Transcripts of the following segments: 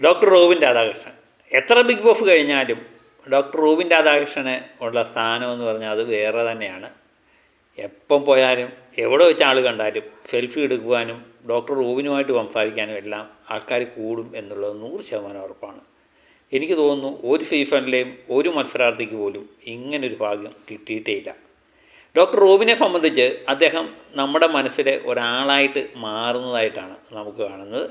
Doctor Robin Radhakrishnan. എത്ര big Boss കഴിഞ്ഞാലും doctor Robin രാധാകൃഷ്ണന് ഉള്ള സ്ഥാനം എന്ന് പറഞ്ഞാൽ അത് വേറെ തന്നെയാണ്. എപ്പം പോയാലും എവിടെ വെച്ച് ആൾ കണ്ടാലും സെൽഫി എടുക്കുവാനും ഡോക്ടർ റോബിനുമായിട്ട് സംസാരിക്കാനും എല്ലാം ആൾക്കാർ കൂടും എന്നുള്ളത് നൂറ് ശതമാനം ഉറപ്പാണ്. എനിക്ക് തോന്നുന്നു ഒരു സീസണിലെയും ഒരു മത്സരാർത്ഥിക്ക് പോലും ഇങ്ങനൊരു ഭാഗ്യം കിട്ടിയിട്ടേയില്ല ഡോക്ടർ റോബിനെ സംബന്ധിച്ച് അദ്ദേഹം നമ്മുടെ മനസ്സിലെ ഒരാളായിട്ട് മാറുന്നതായിട്ടാണ് നമുക്ക് കാണുന്നത്.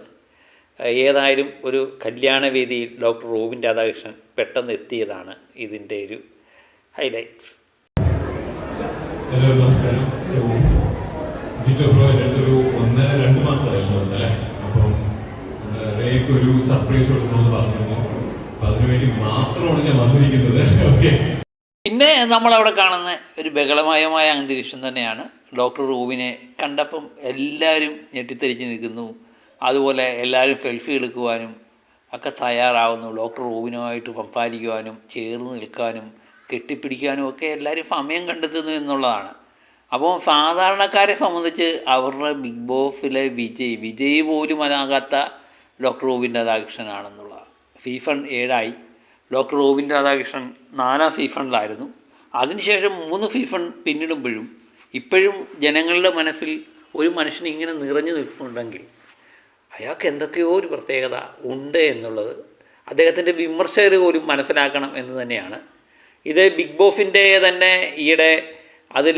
ഏതായാലും ഒരു കല്യാണവേദിയിൽ ഡോക്ടർ റോബിൻ രാധാകൃഷ്ണൻ പെട്ടെന്ന് എത്തിയതാണ് ഇതിന്റെ ഒരു ഹൈലൈറ്റ്. എല്ലാവർക്കും നമസ്കാരം. സോ ജിറ്റോ പ്രോ അടുത്തൊരു ഒന്നര രണ്ട് മാസമായിരുന്നു അല്ലേ? അപ്പം റേക്ക് ഒരു സർപ്രൈസ് കൊടുക്കണമെന്ന് പറഞ്ഞിരുന്നു. അപ്പം അതിനുവേണ്ടി മാത്രമാണ് ഞാൻ വന്നിരിക്കുന്നത്. ഓക്കെ പിന്നെ നമ്മളവിടെ കാണുന്ന ഒരു ബഹളമയമായ അന്തരീക്ഷം തന്നെയാണ്. ഡോക്ടർ റൂവിനെ കണ്ടപ്പം എല്ലാവരും ഞെട്ടിത്തെരിച്ച് നിൽക്കുന്നു. അതുപോലെ എല്ലാവരും സെൽഫി എടുക്കുവാനും ഒക്കെ തയ്യാറാവുന്നു. ഡോക്ടർ റൂവിനുമായിട്ട് സംസാരിക്കുവാനും ചേർന്ന് നിൽക്കാനും കെട്ടിപ്പിടിക്കാനും ഒക്കെ എല്ലാവരും സമയം കണ്ടെത്തുന്നു എന്നുള്ളതാണ്. അപ്പോൾ സാധാരണക്കാരെ സംബന്ധിച്ച് അവരുടെ ബിഗ് ബോസിലെ വിജയ് വിജയ് പോലും അനാകാത്ത ഡോക്ടർ റൂവിന്റെ രാധാകൃഷ്ണനാണെന്നുള്ളതാണ് സീസൺ ഏഴായി. ഡോക്ടർ റോബിൻ രാധാകൃഷ്ണൻ നാലാം സീസണിലായിരുന്നു അതിനുശേഷം മൂന്ന് സീസൺ പിന്നിടുമ്പോഴും ഇപ്പോഴും ജനങ്ങളുടെ മനസ്സിൽ ഒരു മനുഷ്യൻ ഇങ്ങനെ നിറഞ്ഞു നിൽക്കുന്നുണ്ടെങ്കിൽ അയാൾക്ക് എന്തൊക്കെയോ ഒരു പ്രത്യേകത ഉണ്ട് എന്നുള്ളത് അദ്ദേഹത്തിന്റെ വിമർശകർ പോലും മനസ്സിലാക്കണം എന്ന് തന്നെയാണ്. ഇത് ബിഗ് ബോസിന്റെ തന്നെ ഈയിടെ അതിൽ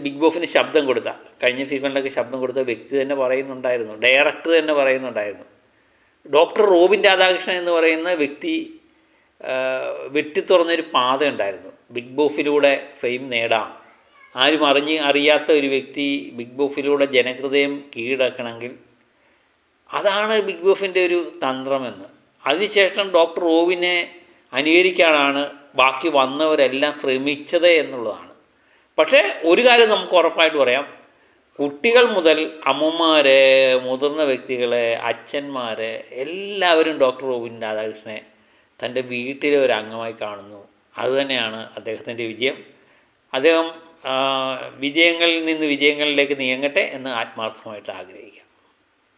ബിഗ് ബോസിന് ശബ്ദം കൊടുത്ത കഴിഞ്ഞ സീസണിലൊക്കെ ശബ്ദം കൊടുത്ത വ്യക്തി തന്നെ പറയുന്നുണ്ടായിരുന്നു ഡയറക്ടർ തന്നെ പറയുന്നുണ്ടായിരുന്നു. ഡോക്ടർ റോബിൻ രാധാകൃഷ്ണൻ എന്ന് പറയുന്ന വ്യക്തി ആ, വെട്ടിത്തുറന്നൊരു പാത ഉണ്ടായിരുന്നു. ബിഗ് ബോഫിലൂടെ ഫെയിം നേടാം. ആരും അറിഞ്ഞ് അറിയാത്ത ഒരു വ്യക്തി ബിഗ് ബോഫിലൂടെ ജനഹൃദയം കീഴടക്കണമെങ്കിൽ അതാണ് ബിഗ് ബോഫിന്റെ ഒരു തന്ത്രമെന്ന്. അതിനുശേഷം ഡോക്ടർ റോവിനെ അനുകരിക്കാനാണ് ബാക്കി വന്നവരെല്ലാം ശ്രമിച്ചത് എന്നുള്ളതാണ്. പക്ഷേ ഒരു കാര്യം നമുക്ക് ഉറപ്പായിട്ട് പറയാം. കുട്ടികൾ മുതൽ അമ്മമാർ മുതിർന്ന വ്യക്തികളെ അച്ഛന്മാരെ എല്ലാവരും ഡോക്ടർ റോബിൻ രാധാകൃഷ്ണനെ തന്റെ വീട്ടിലെ ഒരു അംഗമായി കാണുന്നു. അതുതന്നെയാണ് അദ്ദേഹത്തിന്റെ വിജയം. അദ്ദേഹം വിജയങ്ങളിൽ നിന്ന് വിജയങ്ങളിലേക്ക് നീങ്ങട്ടെ എന്ന് ആത്മാർത്ഥമായിട്ട് ആഗ്രഹിക്കാം.